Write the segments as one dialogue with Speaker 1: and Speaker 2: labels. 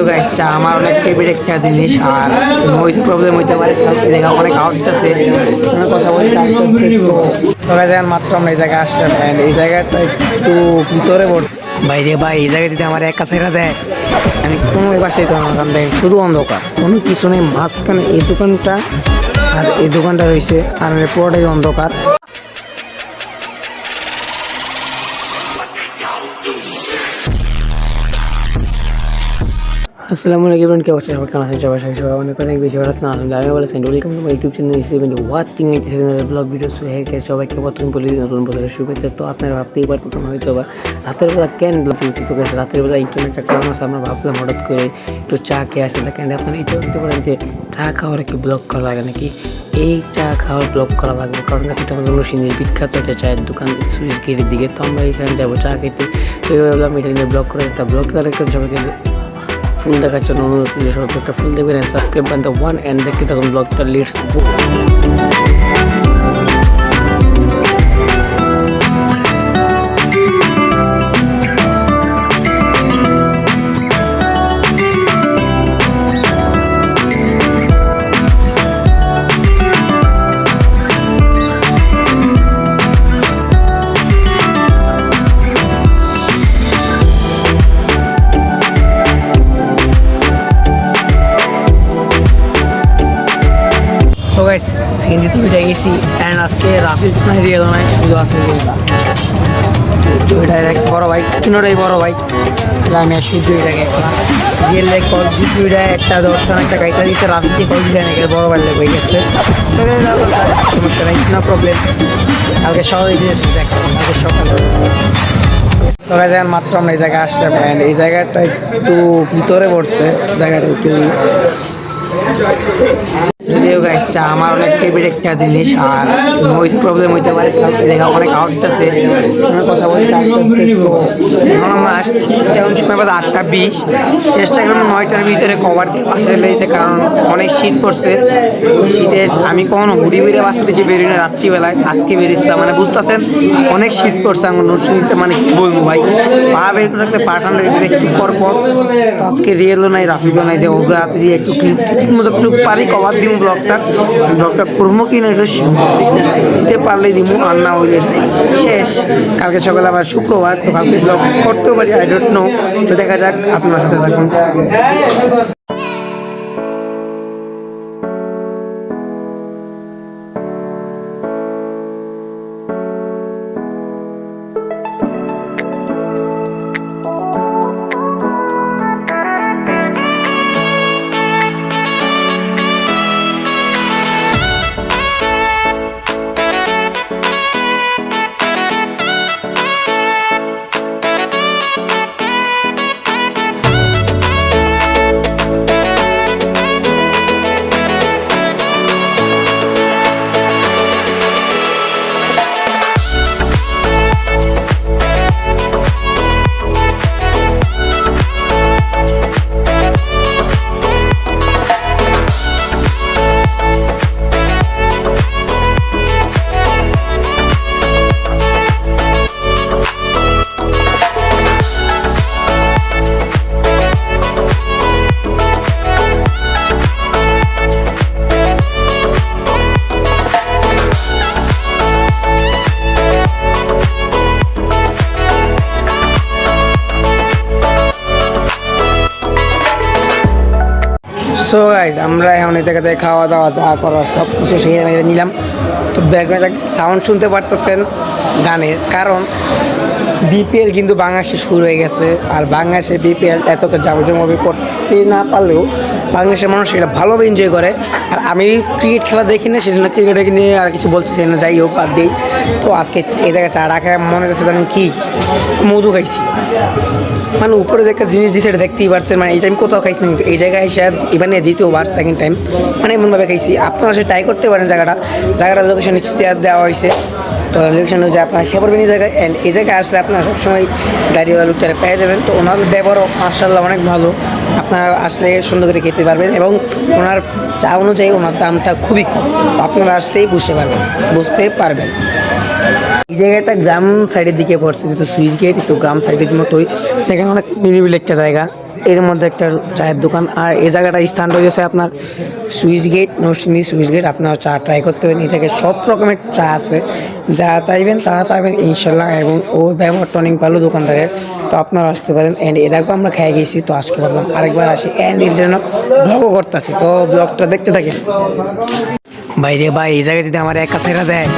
Speaker 1: যদিও গাইস চা আমার অনেক ফেভারিট একটা জিনিস। আর নয়েজের প্রবলেম হইতে পারে। জায়গা অনেক আওয়াজ আছে। কথা বলতে আস্তে একটু সবাই জায়গায় মাত্র আমরা এই জায়গায় আসলাম। And এই জায়গাটা একটু ভিতরে পড় বাইরে ভাই, এই জায়গায় যদি আমার একা সাইডা দেয়, আমি কোনো বাসায় তো আমার দেয় শুধু অন্ধকার। কোনো কিছু নেই। মাঝখানে এই দোকানটা আর এই দোকানটা রয়েছে। আর পুরোটাই অন্ধকার। আসসালামু আলাইকুম কে অবস্থা সবাই কেমন আছেন সবাই? সবাই অনেক অনেক বেশি ভালো আছেন। আলহামদুলিল্লাহ, আমি বলেছেন welcome to my YouTube channel seven watching eighty seven vlog video so হ্যাঁ সবাইকে প্রথম বলি নতুন বছরের শুভেচ্ছা। তো আপনারা ভাবতেই পারতেছেন হয়তো বা রাতের বেলা কেন ব্লগ নিচ্ছি তো গেছে রাতের বেলা ইন্টারনেটটা কারণ আছে, আমরা ভাবলাম হঠাৎ করে একটু চা খেয়ে আসে। কেন আপনারা এটা বলতে পারেন যে চা খাওয়ার কি ব্লগ করা লাগে নাকি? এই চা খাওয়ার ব্লগ করা লাগবে। কারণ কাছে এটা আমাদের নরসিংদীর বিখ্যাত একটা চায়ের দোকান সুইচ গেটের দিকে। তো আমরা এখানে যাব চা খেতে। তো এইভাবে ভাবলাম, এটা নিয়ে ব্লগ করে তা ব্লগ একটা সবাইকে ফুল দেখার জন্য অনুরোধ করলে সবাই একটা ফুল দেখবেন সাবস্ক্রাইব বান দ্য ওয়ান অ্যান্ড দেখতে তখন ব্লগটা লিডস সো গাইস সিএনজিতে উঠে গেছি অ্যান্ড আজকে রাফির নাই রিয়েল নাই, শুধু আছে এটা এক বড় বাইক তিনোটাই বড় বাইক আমি শুধু এটাকে রিয়েল লাইক কল দুইটা একটা দশটা একটা গাড়িটা দিচ্ছে রাফিকে কল দিচ্ছে নাকি বড় বাইক হয়ে গেছে। সমস্যা নাই নো প্রবলেম কালকে সকালে দিয়েছি দেখ, কালকে সকালে। সবাই জায়গায় মাত্র আমরা এই জায়গায় আসলাম and এই জায়গাটা একটু ভিতরে পড়ছে, জায়গাটা একটু যদিও গাইস চা আমার অনেক ফেভারিট একটা জিনিস আর নয়েজের প্রবলেম হইতে পারে অনেক আছে, আমরা কথা বলতে আস্তে আস্তে এখন আমরা আসছি তেমন সময় বাজে আটটা বিশ। চেষ্টা করলাম নয়টার ভিতরে কভার দিয়ে বাসে দিতে কারণ অনেক শীত পড়ছে। শীতে আমি কখনো হুড়ি বেরিয়ে বাসা থেকে বেরিয়ে না রাত্রিবেলায়, আজকে বেরিয়েছিলাম। মানে বুঝতেছেন, অনেক শীত পড়ছে আমার নরসিংদীতে মানে কি বলব ভাই? পা বের করে রাখলে পা রেখে একটু পর পর আজকে রিয়েলও নাই, রাফিকও নাই, যে ওগা আপনি একটু ক্লিপ মতো পারি কভার দিব ব্লগটা ব্লগটা করব কি না এটা দিতে পারলে দিব আর না হইলে শেষ। কালকে সকালে আবার শুক্রবার, তো কালকে ব্লগ করতেও পারি আই ডোন্ট নো তো দেখা যাক, আপনার সাথে থাকুন। সো গাইজ আমরা এখন এই জায়গাতে খাওয়া দাওয়া, যা করার সব কিছু সেখানে নিলাম। তো ব্যাকগ্রাউন্ডে সাউন্ড শুনতে পারতেছেন গানের, কারণ বিপিএল কিন্তু বাংলাদেশে শুরু হয়ে গেছে। আর বাংলাদেশে বিপিএল এতটা জামজমভাবে করতে না পারলেও বাংলাদেশের মানুষ এটা ভালোভাবে এনজয় করে। আর আমি ক্রিকেট খেলা দেখি না, সেজন্য ক্রিকেটকে নিয়ে আর কিছু বলতে চাই না, যাই হোক, বাদ দিই। তো আজকে এই জায়গায় চা রাখা, মনে হচ্ছে জানেন কি মধু খাইছি। মানে উপরে যে একটা জিনিস দিচ্ছে এটা দেখতেই পারছেন মানে এই টাইম কোথাও খাইছি না, কিন্তু এই জায়গায় এসে নিয়ে দ্বিতীয়বার সেকেন্ড টাইম মানে এমনভাবে খাইছি। আপনারা সে ট্রাই করতে পারেন জায়গাটা। জায়গাটা লোকেশন দেওয়া হয়েছে। তো লোকেশন অনুযায়ী আপনার সে পড়বেন এই জায়গায় অ্যান্ড এই জায়গায় আসলে আপনারা সবসময় গাড়িওয়ালা লোকটারে পেয়ে যাবেন। তো ওনার ব্যবহারও মার্শাল্লাহ অনেক ভালো। আপনারা আসলে সুন্দর করে খেতে পারবেন এবং ওনার চা অনুযায়ী ওনার দামটা খুবই কম। আপনারা আসতেই বুঝতে পারবেন বুঝতে পারবেন। এই জায়গাটা গ্রাম সাইডের দিকে পড়ছে, যেহেতু সুইচ গেট একটু গ্রাম সাইডের মতোই। সেখানে অনেক নিরিবিল একটা জায়গা। এর মধ্যে একটা চায়ের দোকান। আর এই জায়গাটা স্থানটা হয়েছে আপনার switch gate, Narsingdi switch gate. আপনারা চা ট্রাই করতে পারেন। এই সব রকমের চা আছে। যা চাইবেন তারা পাবেন ইনশাল্লাহ এবং ও ব্যবহার টনিং ভালো দোকানদারের। তো আপনারা আসতে পারেন। অ্যান্ড এর আগেও আমরা খেয়ে গেছি, তো আজকে ভাবলাম আরেকবার আসি। অ্যান্ড এর জন্য ব্লগও করতেছি। তো ব্লগটা দেখতে থাকেন। বাইরে ভাই, এই জায়গায় যদি আমার একা ছেড়া দেয়।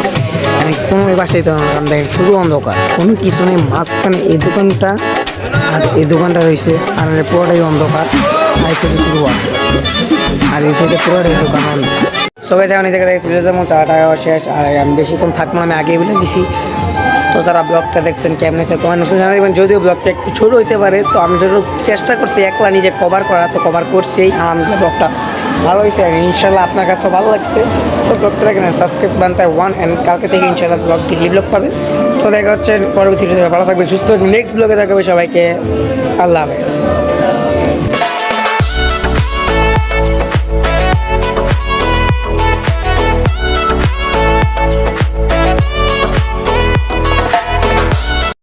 Speaker 1: আমি কোনো বাসায় তো না, দেখেন শুধু অন্ধকার। কোনো কিছু নেই মাঝখানে এই দোকানটা আর এই দোকানটা রয়েছে আর পুরোটাই অন্ধকার। আর শুরু আর এই সাইডে পুরোটাই দোকান সবাই যখন এই জায়গায় চলে যাব চা শেষ। আর আমি বেশিক্ষণ থাকব আমি আগেই বলে দিছি। তো যারা ব্লগটা দেখছেন কেমন আছে কমেন্ট অবশ্যই জানাবেন যদিও ব্লগটা একটু ছোট হইতে পারে তো আমি যত চেষ্টা করছি একলা নিজে কভার করা তো কভার করছি আলহামদুলিল্লাহ ব্লগটা ভালো হয়েছে ইনশাল্লাহ আপনার কাছে ভালো লাগছে। সব ব্লগটা দেখেন সাবস্ক্রাইব বানতে ওয়ান অ্যান্ড কালকে থেকে ইনশাল্লাহ ব্লগ ডিগ্রি ব্লগ পাবেন। তো দেখা হচ্ছে পরবর্তী ভালো থাকবে সুস্থ নেক্সট ব্লগে দেখাবে সবাইকে। আল্লাহ হাফেজ।